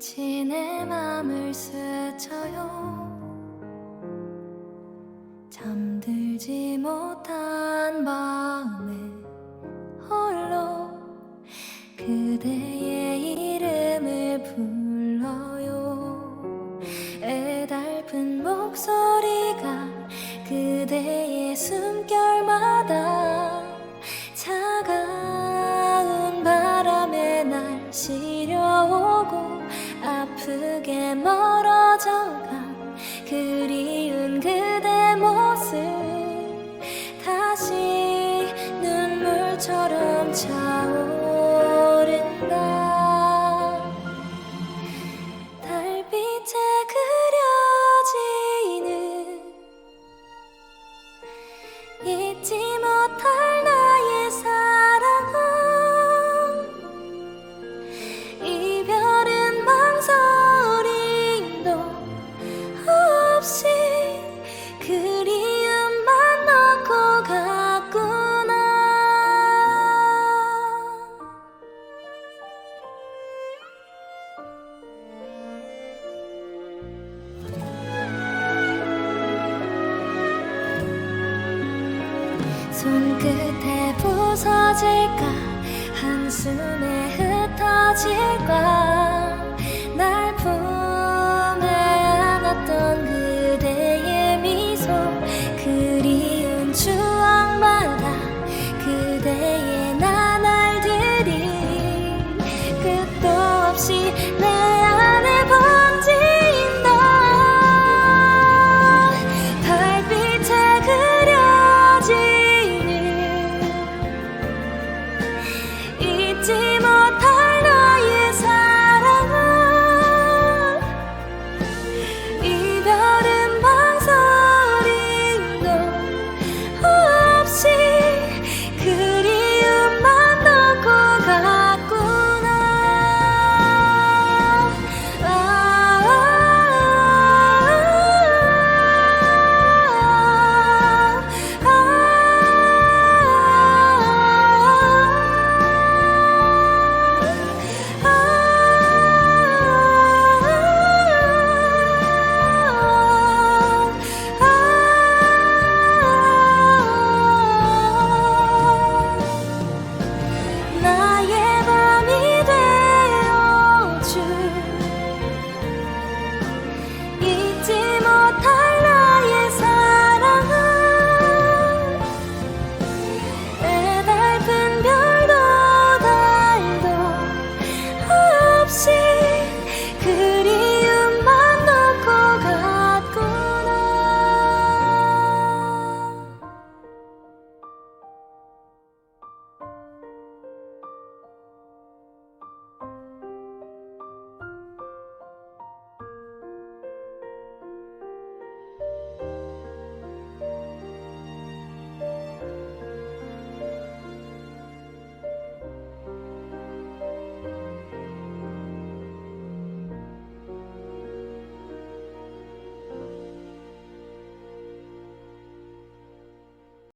빛이 내 맘을 스쳐요. 잠들지 못한 밤에 홀로 그대의 이름을 불러요. 애달픈 목소리가 그대의 숨결 아프게 멀어져간 그리운 그대 모습 다시 눈물처럼 차오 손끝에 부서질까 한숨에 흩어질까 날 품.